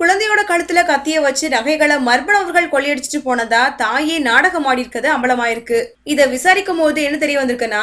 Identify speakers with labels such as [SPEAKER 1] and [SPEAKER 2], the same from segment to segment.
[SPEAKER 1] குழந்தையோட கழுத்துல கத்திய வச்சு நகைகளை மர்மணவர்கள் கொள்ளையடிச்சிட்டு போனதா தாயே நாடகம் ஆடி இருக்கிறது அம்பலமாயிருக்கு. இத விசாரிக்கும் போது என்ன தெரிய வந்திருக்குன்னா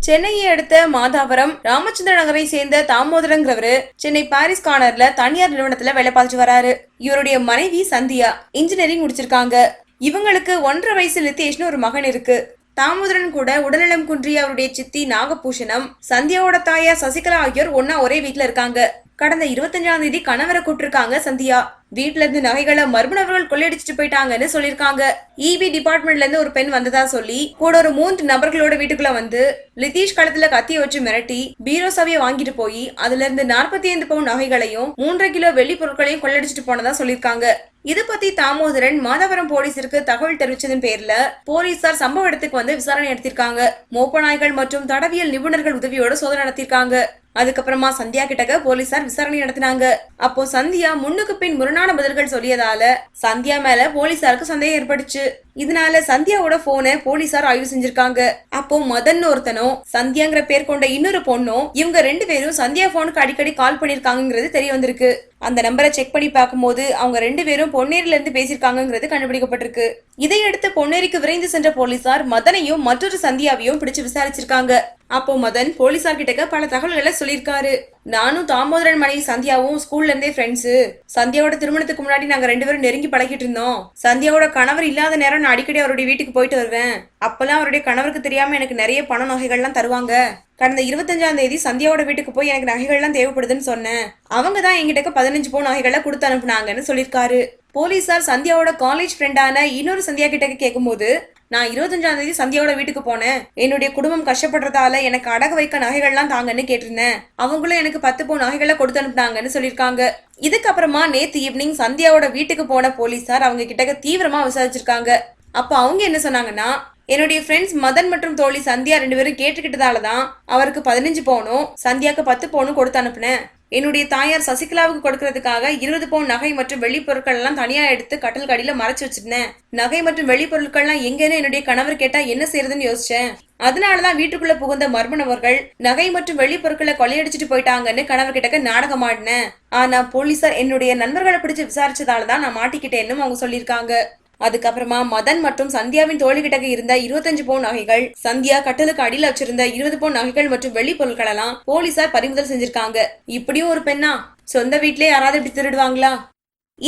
[SPEAKER 1] சென்னையை அடுத்த மாதாபுரம் ராமச்சந்திர நகரை சேர்ந்த தாமோதரங்கிறவரு சென்னை பாரிஸ் கார்னர்ல தனியார் நிறுவனத்துல வேலை பார்த்துட்டு வராரு. இவருடைய மனைவி சந்தியா இன்ஜினியரிங் முடிச்சிருக்காங்க. இவங்களுக்கு ஒன்றரை வயசு லித்தேஷ்னு ஒரு மகன் இருக்கு. தாமோதரன் கூட உடல்நலம் குன்றிய அவருடைய சித்தி நாகபூஷணம் சந்தியாவோட தாயா சசிகலா ஆகியோர் ஒன்னா ஒரே வீட்டுல இருக்காங்க. கடந்த இருபத்தஞ்சாம் தேதி கணவரை கூட்டிருக்காங்க சந்தியா. வீட்ல இருந்து நகைகளை மர்மணவர்கள் கொள்ளையடிச்சிட்டு போயிட்டாங்கன்னு சொல்லிருக்காங்க இபி டிபார்ட்மெண்ட்ல இருந்து ஒரு பெண் வந்ததா சொல்லி கூட ஒரு மூன்று நபர்களோட வீட்டுக்குள்ள வந்து லிதீஷ் கழுத்துல கத்திய வச்சு மிரட்டி பீரோ சாவியை வாங்கிட்டு போய் அதுல இருந்து நாற்பத்தி ஐந்து பவுன் நகைகளையும் மூன்றரை கிலோ வெள்ளி பொருட்களையும் கொள்ளையடிச்சிட்டு போனதா சொல்லிருக்காங்க இது பத்தி தாமோதரன் மாதவரம் போலீசிற்கு தகவல் தெரிவிச்சதன் பேர்ல போலீசார் சம்பவ இடத்துக்கு வந்து விசாரணை நடத்திருக்காங்க மோப்ப நாய்கள் மற்றும் தடவியல் நிபுணர்கள் உதவியோட சோதனை நடத்திருக்காங்க அதுக்கப்புறமா சந்தியா கிட்டக்க போலீசார் விசாரணை நடத்தினாங்க. அப்போ சந்தியா முன்னுக்கு பின் முரணான பதில்கள் சொல்லியதால சந்தியா மேல போலீசாருக்கு சந்தேகம் ஏற்பட்டுச்சு. இதனால சந்தியாவோட போனை போலீசார் ஆய்வு செஞ்சிருக்காங்க. அப்போ மதன் ஒருத்தனும் சந்தியாங்கிற பேர் கொண்ட இன்னொரு பொண்ணும் இவங்க ரெண்டு பேரும் சந்தியா போனுக்கு அடிக்கடி கால் பண்ணிருக்காங்கிறது தெரிய வந்திருக்கு. அந்த நம்பரை செக் பண்ணி பார்க்கும்போது அவங்க ரெண்டு பேரும் பொன்னேரில இருந்து பேசியிருக்காங்கிறது கண்டுபிடிக்கப்பட்டிருக்கு. இதையடுத்து பொன்னேரிக்கு விரைந்து சென்ற போலீசார் மதனையும் மற்றொரு சந்தியாவையும் பிடிச்சு விசாரிச்சிருக்காங்க. அப்போ மதன் போலீசார் கிட்டக்க பல தகவல்களை சொல்லியிருக்காரு. நானும் தாமோதரன் மனைவி சந்தியாவும் ஸ்கூல்ல இருந்தே ஃப்ரெண்ட்ஸு சந்தியாவோட திருமணத்துக்கு முன்னாடி நாங்க ரெண்டு பேரும் நெருங்கி பழகிட்டு இருந்தோம். சந்தியாவோட கணவர் இல்லாத நேரம் நான் அடிக்கடி அவருடைய வீட்டுக்கு போயிட்டு வருவேன். அப்பெல்லாம் அவருடைய கணவருக்கு தெரியாம எனக்கு நிறைய பண நகைகள்லாம் தருவாங்க. கடந்த இருபத்தஞ்சாம் தேதி சந்தியாவோட வீட்டுக்கு போய் எனக்கு நகைகள்லாம் தேவைப்படுதுன்னு சொன்னேன். அவங்க தான் எங்கிட்ட பதினஞ்சு பவுன் நகைகளை கொடுத்து அனுப்புனாங்கன்னு சொல்லியிருக்காரு. போலீசார் சந்தியாவோட காலேஜ் ஃப்ரெண்டான இன்னொரு சந்தியா கிட்ட கேட்கும்போது நான் இருபத்தஞ்சாம் தேதி சந்தியாவோட வீட்டுக்கு போனேன். என்னுடைய குடும்பம் கஷ்டப்படுறதால எனக்கு அடகு வைக்க நகைகள்லாம் தாங்கன்னு கேட்டிருந்தேன். அவங்களும் எனக்கு பத்து பவுன் நகைகளை கொடுத்து அனுப்புனாங்கன்னு சொல்லியிருக்காங்க. இதுக்கப்புறமா நேத்து ஈவினிங் சந்தியாவோட வீட்டுக்கு போன போலீசார் அவங்க கிட்ட தீவிரமா விசாரிச்சிருக்காங்க. அப்போ அவங்க என்ன சொன்னாங்கன்னா என்னுடைய ஃப்ரெண்ட்ஸ் மதன் மற்றும் தோழி சந்தியா ரெண்டு பேரும் கேட்டுக்கிட்டதால தான் அவருக்கு பதினஞ்சு பவுனும் சந்தியாக்கு பத்து பவுனும் கொடுத்து அனுப்புனேன். என்னுடைய தாயார் சசிகலாவுக்கு கொடுக்கறதுக்காக இருபது பவுன் நகை மற்றும் வெள்ளிப்பொருட்கள் எல்லாம் தனியா எடுத்து கட்டல் கடியில மறைச்சு வச்சிருந்தேன். நகை மற்றும் வெள்ளிப்பொருட்கள் பொருட்கள்லாம் எங்கன்னு என்னுடைய கணவர் கேட்டா என்ன செய்யறதுன்னு யோசிச்சேன். அதனாலதான் வீட்டுக்குள்ள புகுந்த மர்மணவர்கள் நகை மற்றும் வெள்ளிப்பொருட்களை கொள்ளையடிச்சிட்டு போயிட்டாங்கன்னு கணவர் கிட்டக்க நாடகம் ஆடினேன். ஆனா போலீசார் என்னுடைய நண்பர்களை பிடிச்சு விசாரிச்சதாலதான் நான் மாட்டிக்கிட்டேன்னு அவங்க சொல்லியிருக்காங்க. அதுக்கப்புறமா மதன் மற்றும் சந்தியாவின் தோழிகிட்ட இருந்த இருபத்தஞ்சு பவுன் நகைகள் சந்தியா கட்டலுக்கு அடியில் வச்சிருந்த இருபது பவுன் நகைகள் மற்றும் வெள்ளி பொருட்கள் எல்லாம் போலீசார் பறிமுதல் செஞ்சிருக்காங்க. இப்படியும் ஒரு பெண்ணா? சொந்த வீட்லயே யாராவது இப்படி திருடுவாங்களா?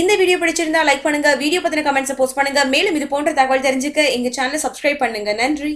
[SPEAKER 1] இந்த வீடியோ பிடிச்சிருந்தா லைக் பண்ணுங்க வீடியோ பத்தின கமெண்ட்ஸ் போஸ்ட் பண்ணுங்க. மேலும் இது போன்ற தகவல் தெரிஞ்சுக்க எங்க சேனலை சப்ஸ்கிரைப் பண்ணுங்க. நன்றி.